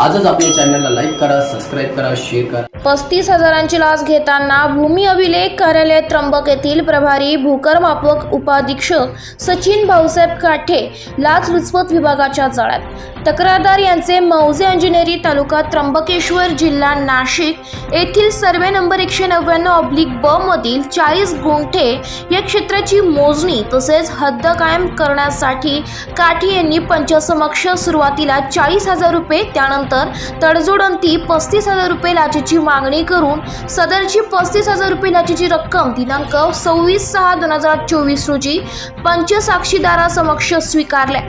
आजच आपल्या चॅनलला लाईक करा सबस्क्राईब करा शेअर करा. पस्तीस हजारांची लाच घेताना भूमी अभिलेख कार्यालय त्र्यंबक येथील प्रभारी भूकरमापक उपाधीक्षक सचिन भाऊसाहेब काठे लाच लुचपत विभागाच्या जाळ्यात. तक्रारदार यांचे मौजे अंजनेरी तालुका त्र्यंबकेश्वर जिल्हा नाशिक येथील सर्वे नंबर एकशे नव्याण्णव ऑब्लिक ब मधील चाळीस गुंठे या क्षेत्राची मोजणी तसेच हद्द कायम करण्यासाठी काठी यांनी पंचासमक्ष सुरुवातीला चाळीस हजार रुपये त्यानंतर तडजोडंती पस्तीस हजार रुपये लाचेची मागणी करून सदरची पस्तीस हजार रुपये लाचेची रक्कम दिनांक सव्वीस सहा दोन हजार चोवीस रोजी पंचसाक्षीदारासमक्ष स्वीकारल्या.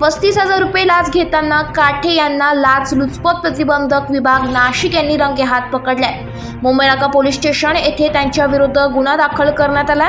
पस्तीस हजार रुपये लाच घेताना काठे यांना लाच लुचपत प्रतिबंधक विभाग नाशिक यांनी रंगे हात पकडलाय. मुंबई नाका पोलीस स्टेशन येथे त्यांच्या विरुद्ध गुन्हा दाखल करण्यात आला.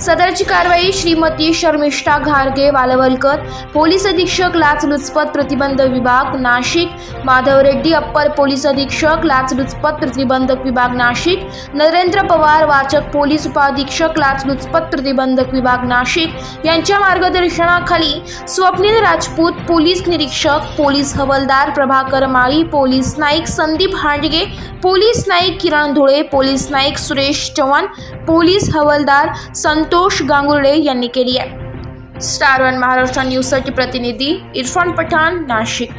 सदरची कारवाई श्रीमती शर्मिष्ठा घारगे वालवलकर पोलीस अधीक्षक लाचलुचपत प्रतिबंध विभाग नाशिक माधव रेड्डी अप्पर पोलीस अधीक्षक लाचलुचपत प्रतिबंधक विभाग नाशिक नरेंद्र पवार वाचक पोलीस उपाधीक्षक लाचलुचपत प्रतिबंधक विभाग नाशिक यांच्या मार्गदर्शनाखाली स्वप्नील राजपूत पोलीस निरीक्षक पोलीस हवालदार Prabhakar Mali police Naik Sandeep Handge police Naik Kiran Dhule police Naik Suresh Chavan police हवालदार संतोष गांगुर्डे यांनी केली आहे. स्टार वन महाराष्ट्र न्यूजसाठी प्रतिनिधी इरफान पठाण नाशिक.